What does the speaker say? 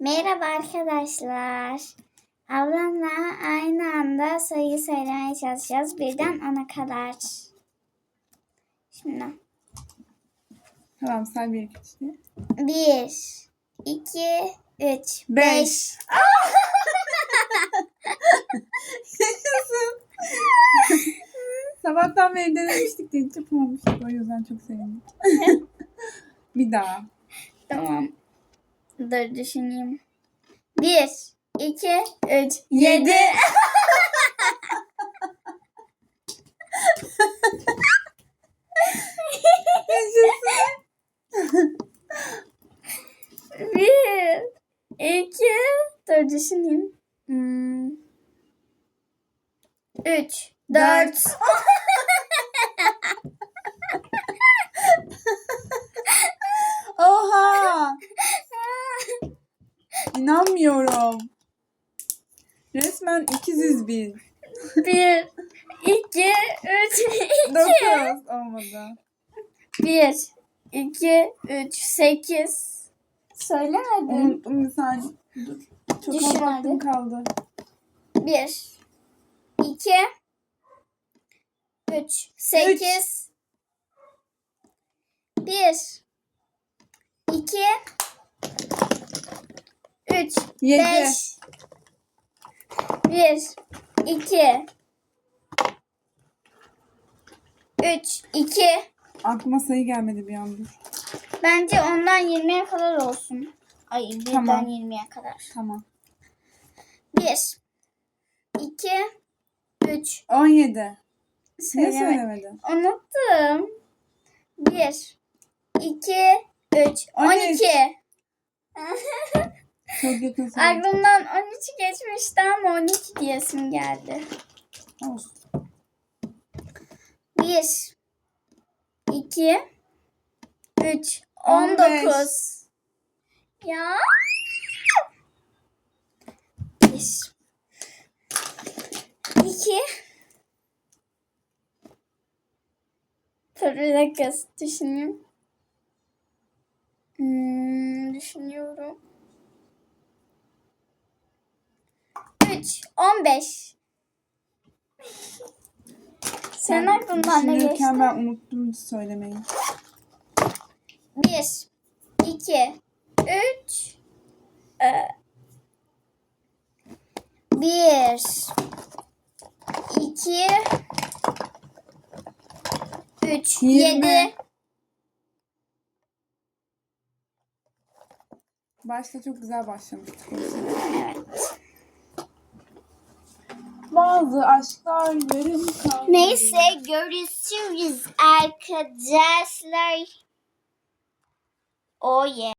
Merhaba arkadaşlar. Ablamla aynı anda sayı söylemeye çalışacağız. Birden ona kadar. Şimdi Tamam say bir iki diye. bir, iki, üç, Beş. beş. Sabahtan beri denemiştik de hiç yapamamıştık. O yüzden çok sevindik. bir daha. Tamam. Dur düşüneyim. Bir, iki, üç, Yedi. Bir, iki, dur düşüneyim. Hmm. Üç, dört. İnanmıyorum. Resmen ikiziz biz. Bir, iki, üç, iki. Dokuz olmadı. Bir, iki, üç, sekiz. Söylemedim. Unuttum bir saniye. Dur. Çok Düşün az kaldı. Bir, iki, üç, sekiz. Bir, iki, Yedi. beş. Bir, iki, üç, iki. Aklıma sayı gelmedi bir an dur. Bence ondan 20'ye kadar olsun. Ay birden Tamam. 20'ye kadar. Tamam. Bir, iki, üç. 17. Niye Söyleme. söylemedin? Unuttum. Bir, iki, üç. On 13. iki. Çok yakın sayı. Aklımdan 13 geçmişti ama 12 diyesim geldi. Olsun. Bir, iki, üç. On On beş. dokuz. Ya. Bir, iki. Dur bir dakika düşüneyim. Hmm, düşünüyorum. Üç, on beş. Sen aklından ne geçti? Düşünürken ben unuttum söylemeyi. Bir, iki, üç. Ee, bir, iki, üç, Yirmi. yedi. Başta çok güzel başlamıştık. Bazı aşklar yarım kaldı. Neyse görüşürüz arkadaşlar. Oh yeah.